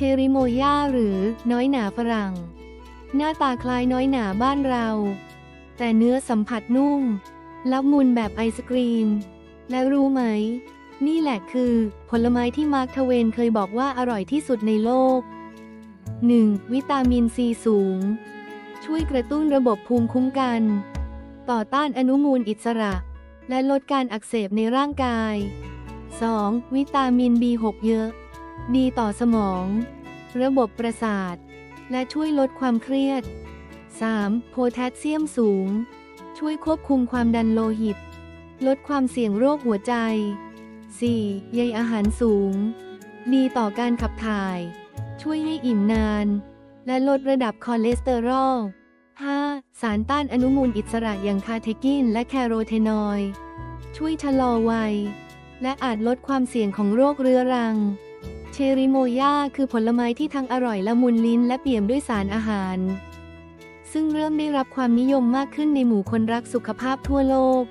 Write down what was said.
เชริโมย่าหรือน้อยหนาฝรั่ง หน้าตาคล้ายน้อยหนาบ้านเรา แต่เนื้อสัมผัสนุ่มละมุนแบบไอศกรีม และรู้ไหม นี่แหละคือผลไม้ที่มาร์คทเวนเคยบอกว่าอร่อยที่สุดในโลก 1. วิตามินซีสูง ช่วยกระตุ้นระบบภูมิคุ้มกัน ต่อต้านอนุมูลอิสระ และลดการอักเสบในร่างกาย 2. วิตามิน B6 เยอะ ดีต่อสมอง ระบบประสาท และช่วยลดความเครียด 3. โพแทสเซียมสูง ช่วยควบคุมความดันโลหิต ลดความเสี่ยงโรคหัวใจ 4. ใยอาหารสูง ดีต่อการขับถ่าย ช่วยให้อิ่มนาน และลดระดับคอเลสเตอรอล 5. สารต้านอนุมูลอิสระอย่างคาเทกินและแคโรเทนอยด์ช่วยชะลอวัย และอาจลดความเสี่ยงของโรคเรื้อรัง ชริโมย่าคือผลไม้ที่ทั้งอร่อยละมุนลิ้นและเปี่ยมด้วยสารอาหาร ซึ่งเริ่มได้รับความนิยมมากขึ้นในหมู่คนรักสุขภาพทั่วโลก